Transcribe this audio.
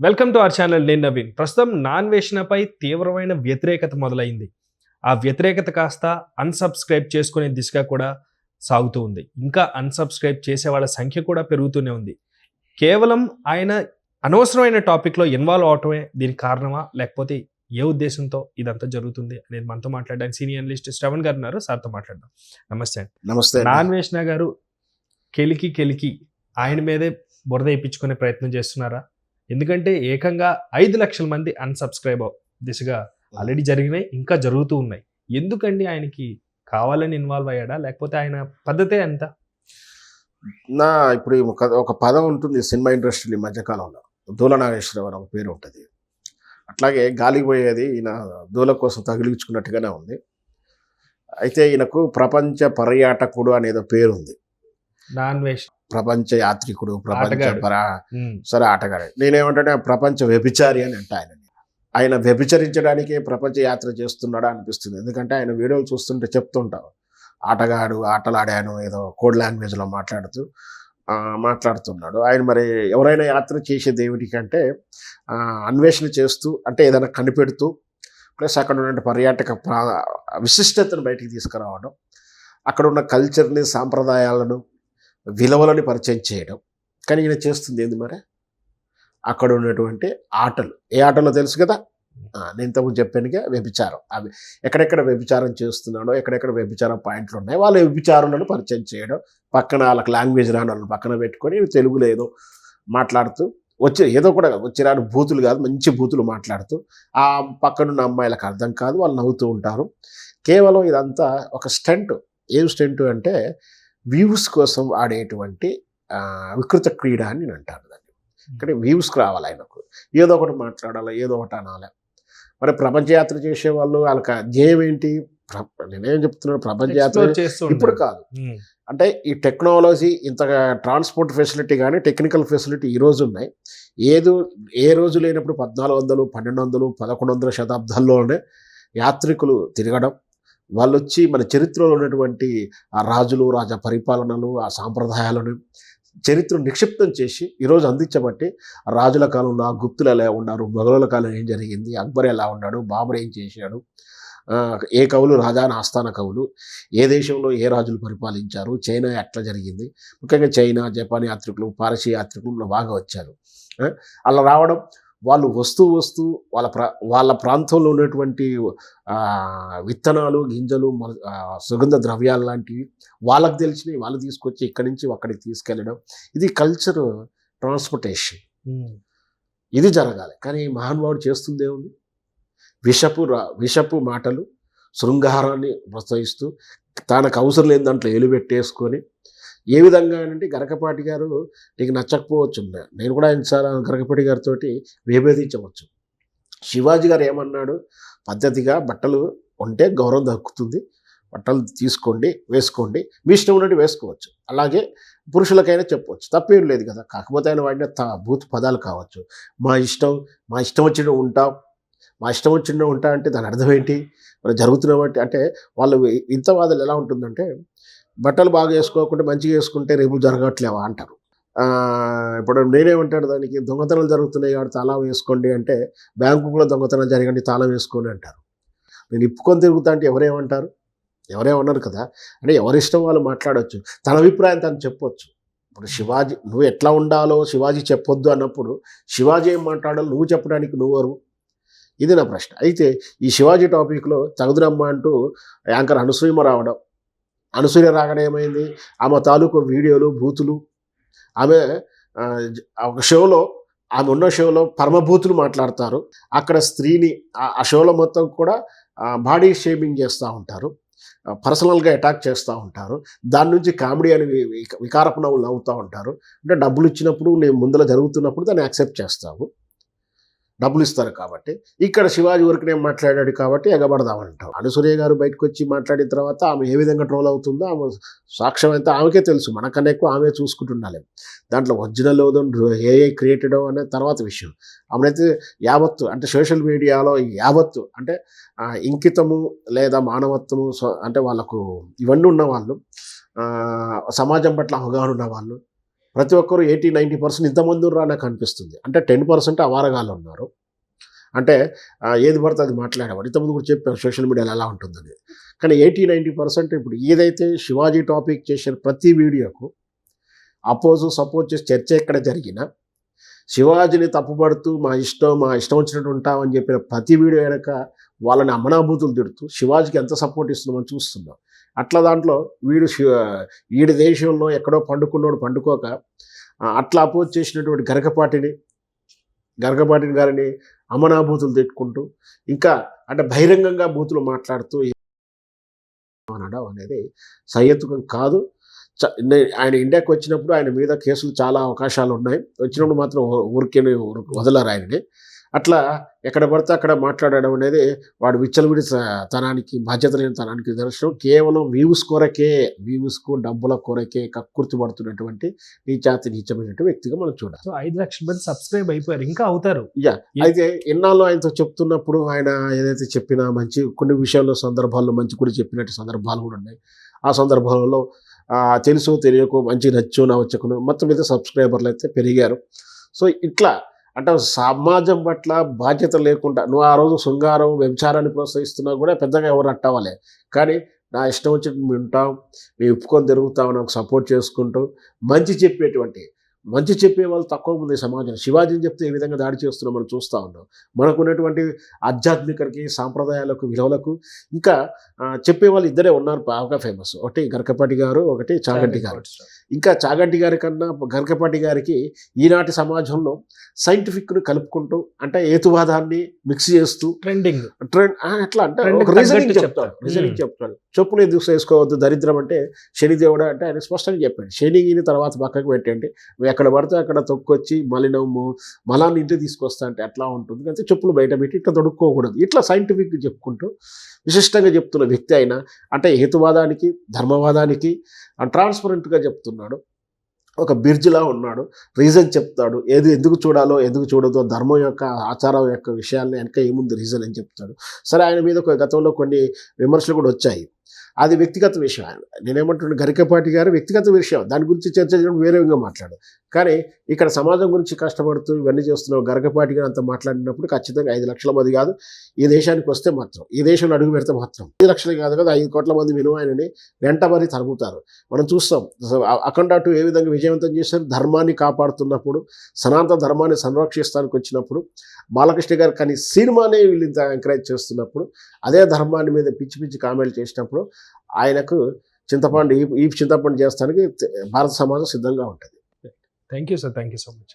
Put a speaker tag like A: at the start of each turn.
A: Welcome to our channel నేను నవీన్. ప్రస్తుతం non వేషణపై తీవ్రమైన వ్యతిరేకత మొదలైంది. ఆ వ్యతిరేకత కాస్త అన్సబ్స్క్రైబ్ చేసుకునే దిశగా కూడా సాగుతూ ఉంది. ఇంకా అన్సబ్స్క్రైబ్ చేసే వాళ్ళ సంఖ్య కూడా పెరుగుతూనే ఉంది. కేవలం ఆయన అనవసరమైన టాపిక్లో ఇన్వాల్వ్ అవటమే దీనికి కారణమా లేకపోతే ఏ ఉద్దేశంతో ఇదంతా జరుగుతుంది అనేది మనతో మాట్లాడడానికి సీనియర్ అనలిస్ట్ శ్రవణ్ గారు ఉన్నారు. సార్తో మాట్లాడదాం. నమస్తే అండి.
B: నమస్తే.
A: నాన్ వేషణ గారు కెలికి కెలికి ఆయన మీదే బురద ఇప్పించుకునే ప్రయత్నం చేస్తున్నారా? ఎందుకంటే ఏకంగా ఐదు లక్షల మంది అన్సబ్స్క్రైబ్ దిశగా ఆల్రెడీ జరిగినాయి ఇంకా జరుగుతూ ఉన్నాయి. ఎందుకండి ఆయనకి కావాలని ఇన్వాల్వ్ అయ్యాడా? లేకపోతే ఆయన పద్ధతే అంత
B: నా ఇప్పుడు ఒక పదం ఉంటుంది సినిమా ఇండస్ట్రీలో ఈ మధ్యకాలంలో. దూల నాగేశ్వరరావు అని ఒక పేరు ఉంటుంది. అట్లాగే గాలికి పోయేది ఈయన దూల కోసం తగిలించుకున్నట్టుగానే ఉంది. అయితే ఈయనకు ప్రపంచ పర్యాటకుడు అనేదో పేరు ఉంది.
A: నాన్ వేష్
B: ప్రపంచ యాత్రికుడు ప్రపంచ. పరా సరే ఆటగాడే. నేనేమంటే ప్రపంచ వ్యభిచారి అని అంట ఆయన ఆయన వ్యభిచరించడానికి ప్రపంచ యాత్ర చేస్తున్నాడా అనిపిస్తుంది. ఎందుకంటే ఆయన వీడియోలు చూస్తుంటే చెప్తుంటారు ఆటగాడు ఆటలాడాను ఏదో కోడ్ లాంగ్వేజ్లో మాట్లాడుతూ మాట్లాడుతున్నాడు. ఆయన మరి ఎవరైనా యాత్ర చేసేది ఏమిటికంటే ఆ, అన్వేషణ చేస్తూ అంటే ఏదైనా కనిపెడుతూ ప్లస్ అక్కడ ఉన్న పర్యాటక ప్రా విశిష్టతను బయటికి తీసుకురావడం అక్కడ ఉన్న కల్చర్ని సాంప్రదాయాలను విలువలని పరిచయం చేయడం. కానీ ఈయన చేస్తుంది ఏంది మరి? అక్కడ ఉన్నటువంటి ఆటలు. ఏ ఆటలో తెలుసు కదా? నేను ఇంతకు చెప్పానుగా వ్యభిచారం. అవి ఎక్కడెక్కడ వ్యభిచారం చేస్తున్నాడో ఎక్కడెక్కడ వ్యభిచారం పాయింట్లు ఉన్నాయి వాళ్ళ వ్యభిచారులను పరిచయం చేయడం. పక్కన వాళ్ళకి లాంగ్వేజ్ రాని వాళ్ళని పక్కన పెట్టుకొని తెలుగులో ఏదో మాట్లాడుతూ వచ్చి ఏదో కూడా వచ్చి బూతులు కాదు మంచి బూతులు మాట్లాడుతూ ఆ పక్కనున్న అమ్మాయిలకు అర్థం కాదు వాళ్ళు నవ్వుతూ ఉంటారు. కేవలం ఇదంతా ఒక స్టెంట్. ఏం స్టెంట్ అంటే వ్యూస్ కోసం ఆడేటువంటి వికృత క్రీడ అని నేను అంటాను దాన్ని. ఇక్కడ వ్యూస్కి రావాలి ఆయనకు. ఏదో ఒకటి మాట్లాడాలి ఏదో ఒకటి అనాలి. మరి ప్రపంచ యాత్ర చేసే వాళ్ళు వాళ్ళకి ధ్యేయం ఏంటి? నేనేం చెప్తున్నాను? ప్రపంచ యాత్ర
A: explore చేస్తూ
B: ఇప్పుడు. కాదు. అంటే ఈ టెక్నాలజీ ఇంత ట్రాన్స్పోర్ట్ ఫెసిలిటీ కానీ టెక్నికల్ ఫెసిలిటీ ఈ రోజు ఉన్నాయి. ఏదో ఏ రోజు లేనప్పుడు పద్నాలుగు వందలు పన్నెండు వందలు పదకొండు వందల శతాబ్దాల్లోనే యాత్రికులు తిరగడం వాళ్ళు వచ్చి మన చరిత్రలో ఉన్నటువంటి ఆ రాజులు రాజా పరిపాలనలు ఆ సాంప్రదాయాలను చరిత్రను నిక్షిప్తం చేసి ఈరోజు అందించబట్టి ఆ రాజుల కాలంలో గుప్తులు ఎలా ఉన్నారు మొఘలుల కాలం ఏం జరిగింది అక్బర్ ఎలా ఉన్నాడు బాబర్ ఏం చేశాడు ఏ కవులు రాజాన ఆస్థాన కవులు ఏ దేశంలో ఏ రాజులు పరిపాలించారు చైనా ఎట్లా జరిగింది ముఖ్యంగా చైనా జపాన్ యాత్రికులు పారసీ యాత్రికులు బాగా వచ్చారు. అలా రావడం వాళ్ళు వస్తూ వస్తూ వాళ్ళ ప్రా వాళ్ళ ప్రాంతంలో ఉన్నటువంటి విత్తనాలు గింజలు సుగంధ ద్రవ్యాలు లాంటివి వాళ్ళకి తెలిసినవి వాళ్ళు తీసుకొచ్చి ఇక్కడి నుంచి అక్కడికి తీసుకెళ్ళడం. ఇది కల్చర్ ట్రాన్స్పోర్టేషన్. ఇది జరగాలి. కానీ మహానుభావుడు చేస్తుంది ఏముంది? విషపు విషపు మాటలు శృంగారాన్ని ప్రోత్సహిస్తూ తనకు అవసరం లేని దాంట్లో ఏలు పెట్టేసుకొని ఏ విధంగా అంటే గరకపాటి గారు నీకు నచ్చకపోవచ్చు నేను కూడా ఆయన చాలా గరకపాటి గారితో విభేదించవచ్చు. శివాజీ గారు ఏమన్నాడు? పద్ధతిగా బట్టలు ఉంటే గౌరవం దక్కుతుంది. బట్టలు తీసుకోండి వేసుకోండి. మీ ఇష్టం ఉన్నట్టు వేసుకోవచ్చు. అలాగే పురుషులకైనా చెప్పవచ్చు. తప్పేం లేదు కదా. కాకపోతే ఆయన వాడిన త- భూత్ పదాలు కావచ్చు. మా ఇష్టం మా ఇష్టం వచ్చిన ఉంటాం. మా ఇష్టం వచ్చిన ఉంటా అంటే దాని అర్థం ఏంటి? మరి జరుగుతున్న అంటే వాళ్ళు ఇంత వాదలు ఎలా ఉంటుందంటే బట్టలు బాగా వేసుకోకుండా మంచిగా వేసుకుంటే రేపు జరగట్లేవా అంటారు. ఇప్పుడు నేనేమంటాడు దానికి దొంగతనాలు జరుగుతున్నాయి కాబట్టి తాళం వేసుకోండి అంటే బ్యాంకులో కూడా దొంగతనం జరగండి తాళం వేసుకోండి అంటారు. నేను ఇప్పుకొని తిరుగుతా అంటే ఎవరేమంటారు? ఎవరేమన్నారు కదా? అంటే ఎవరిష్టం వాళ్ళు మాట్లాడవచ్చు తన అభిప్రాయం తను చెప్పొచ్చు. ఇప్పుడు శివాజీ నువ్వు ఎట్లా ఉండాలో శివాజీ చెప్పొద్దు అన్నప్పుడు శివాజీ ఏం మాట్లాడాలో నువ్వు చెప్పడానికి నువ్వరు ఇది నా ప్రశ్న. అయితే ఈ శివాజీ టాపిక్లో తగుదురమ్మ అంటూ యాంకర్ అనుసూయమ రావడం అనసూయ రాగానే ఏమైంది? ఆమె తాలూకు వీడియోలు బూతులు. ఆమె ఒక షోలో ఆమె ఉన్న షోలో పరమభూతులు మాట్లాడతారు. అక్కడ స్త్రీని ఆ- షోలో మొత్తం కూడా బాడీ షేమింగ్ చేస్తూ ఉంటారు. పర్సనల్గా అటాక్ చేస్తూ ఉంటారు. దాని నుంచి కామెడీ అని వికారపు నవ్వులు నవ్వుతూ ఉంటారు. అంటే డబ్బులు ఇచ్చినప్పుడు నేను ముందర జరుగుతున్నప్పుడు దాన్ని యాక్సెప్ట్ చేస్తావు. డబ్బులు ఇస్తారు కాబట్టి. ఇక్కడ శివాజీ వరకునే నేను మాట్లాడాడు కాబట్టి ఎగబడదామంటాం. అనుసూర్య గారు బయటకు వచ్చి మాట్లాడిన తర్వాత ఆమె ఏ విధంగా ట్రోల్ అవుతుందో ఆమె సాక్ష్యం అయితే ఆమెకే తెలుసు. మనకన్నా ఎక్కువ ఆమె చూసుకుంటుండాలి. దాంట్లో ఒరిజినల్ ఏ ఏ క్రియేటెడ్ అనే తర్వాత విషయం. ఆమెనైతే యావత్తు అంటే సోషల్ మీడియాలో యావత్తు అంటే ఇంకితము లేదా మానవత్వము సో- అంటే వాళ్ళకు ఇవన్నీ ఉన్న వాళ్ళు సమాజం పట్ల అవగాహన ఉన్న వాళ్ళు ప్రతి ఒక్కరు ఎయిటీ నైంటీ పర్సెంట్ ఇంతమంది రా నాకు అనిపిస్తుంది. అంటే టెన్ పర్సెంట్ అవారగాలు ఉన్నారు. అంటే ఏది పడితే అది మాట్లాడేవాడు ఇంతకుముందు కూడా చెప్పారు సోషల్ మీడియాలో ఎలా ఉంటుందని. కానీ ఎయిటీ నైంటీ పర్సెంట్ ఇప్పుడు ఏదైతే శివాజీ టాపిక్ చేసిన ప్రతి వీడియోకు అపోజ్ సపోర్ట్ చేసి చర్చ ఎక్కడ జరిగినా శివాజీని తప్పుపడుతూ మా ఇష్టం మా ఇష్టం వచ్చినట్టు ఉంటామని చెప్పిన ప్రతి వీడియో వెనక వాళ్ళని అమనాభూతులు తిడుతూ శివాజీకి ఎంత సపోర్ట్ ఇస్తున్నామని చూస్తున్నాం. అట్లా దాంట్లో వీడు వీడి దేశంలో ఎక్కడో పండుకున్నోడు పండుకోక అట్లా అపోజ్ చేసినటువంటి గరకపాటిని గరకపాటిని గారిని అమనాభూతులు తిట్టుకుంటూ ఇంకా అంటే బహిరంగంగా బూతులు మాట్లాడుతూ అనడం అనేది సహేతుకం కాదు. చ- ఆయన ఇండియాకి వచ్చినప్పుడు ఆయన మీద కేసులు చాలా అవకాశాలు ఉన్నాయి. వచ్చినప్పుడు మాత్రం ఊరికే వదలరు ఆయనని. అట్లా ఎక్కడ పడితే అక్కడ మాట్లాడడం అనేది వాడు విచ్చలవిడి తనానికి బాధ్యత లేని తనానికి నిదర్శనం. కేవలం వ్యూస్ కొరకే వ్యూస్కు డబ్బుల కొరకే కక్కుర్తి పడుతున్నటువంటి నీచాతి నీచమైనటువంటి వ్యక్తిగా మనం చూడాలి.
A: సో ఐదు లక్షల మంది సబ్స్క్రైబ్ అయిపోయారు. ఇంకా అవుతారు.
B: అయితే ఎన్నాళ్ళు ఆయనతో చెప్తున్నప్పుడు ఆయన ఏదైతే చెప్పినా మంచి కొన్ని విషయాల్లో సందర్భాల్లో మంచి కూడా చెప్పినట్టు సందర్భాలు కూడా ఉన్నాయి. ఆ సందర్భాలలో తెలుసో తెలియకో మంచి నచ్చో నచ్చకును మొత్తం మీద సబ్స్క్రైబర్లు అయితే పెరిగారు. సో ఇట్లా అంటే సమాజం పట్ల బాధ్యత లేకుండా నువ్వు ఆ రోజు శృంగారం వ్యభిచారాన్ని ప్రోత్సహిస్తున్నా కూడా పెద్దగా ఎవరు అట్టవాలి కానీ నా ఇష్టం వచ్చి మేము ఉంటాం మేము ఒప్పుకొని తిరుగుతాం నాకు సపోర్ట్ చేసుకుంటూ మంచి చెప్పేటువంటి మంచి చెప్పే వాళ్ళు తక్కువ ఉంది సమాజం శివాజీని చెప్తే ఏ విధంగా దాడి చేస్తున్నాం మనం చూస్తూ ఉన్నాం. మనకు ఉన్నటువంటి ఆధ్యాత్మికకి సాంప్రదాయాలకు విలువలకు ఇంకా చెప్పే వాళ్ళు ఇద్దరే ఉన్నారు. బాగా ఫేమస్ ఒకటి గరకపాటి గారు ఒకటి చాగంటి గారు. ఇంకా చాగంటి గారి కన్నా గరకపాటి గారికి ఈనాటి సమాజంలో సైంటిఫిక్ను కలుపుకుంటూ అంటే ఏతువాదాన్ని మిక్స్ చేస్తూ
A: ట్రెండింగ్
B: ట్రెండ్ ఆ, ఎట్లా అంటే రీజనింగ్ చెప్తాడు. Reasoning
A: Hmm.
B: చెప్తాడు. చెప్పులు ఎందుకు చేసుకోవద్దు దరిద్రం అంటే శనిదేవుడు అంటే ఆయన స్పష్టంగా చెప్పాడు. శనిగిని తర్వాత పక్కకు పెట్టండి. ఎక్కడ పడితే అక్కడ తొక్కొచ్చి మలినము మలాన్ని ఇంటికి తీసుకొస్తా అంటే అట్లా ఉంటుంది? అంటే చెప్పులు బయట పెట్టి ఇట్లా తొడుక్కోకూడదు. ఇట్లా సైంటిఫిక్ చెప్పుకుంటూ విశిష్టంగా చెప్తున్న వ్యక్తి అయినా అంటే హేతువాదానికి ధర్మవాదానికి ట్రాన్స్పరెంట్గా చెప్తున్నాడు. ఒక బిర్జ్లా ఉన్నాడు. రీజన్ చెప్తాడు. ఏది ఎందుకు చూడాలో ఎందుకు చూడదో ధర్మం యొక్క ఆచారం యొక్క విషయాన్ని వెనక ఏముంది రీజన్ అని చెప్తాడు. సరే ఆయన మీద ఒక గతంలో కొన్ని విమర్శలు కూడా వచ్చాయి. అది వ్యక్తిగత విషయం. ఆయన నేనేమంటున్నాను గరికపాటి గారు వ్యక్తిగత విషయం. దాని గురించి చర్చ చేయడం వేరే విధంగా మాట్లాడు. కానీ ఇక్కడ సమాజం గురించి కష్టపడుతూ ఇవన్నీ చేస్తున్నావు గరికపాటి గారు అంత మాట్లాడినప్పుడు ఖచ్చితంగా ఐదు లక్షల మంది కాదు. ఈ దేశానికి వస్తే మాత్రం ఈ దేశంలో అడుగు పెడితే మాత్రం ఐదు లక్షలు కాదు కదా ఐదు కోట్ల మంది వినువాయనని వెంట మరి తరుగుతారు మనం చూస్తాం అఖండ టూ ఏ విధంగా విజయవంతం చేశారు ధర్మాన్ని కాపాడుతున్నప్పుడు సనాతన ధర్మాన్ని సంరక్షిస్తానికి వచ్చినప్పుడు బాలకృష్ణ గారు కానీ సినిమానే వీళ్ళు ఇంత ఎంకరేజ్ చేస్తున్నప్పుడు అదే ధర్మాన్ని మీద పిచ్చి పిచ్చి కామెంట్ చేసినప్పుడు ఆయనకు చింతపండు ఈ ఈ చింతపండు చేస్తానికి భారత సమాజం సిద్ధంగా ఉంటుంది.
A: Thank you sir thank you so much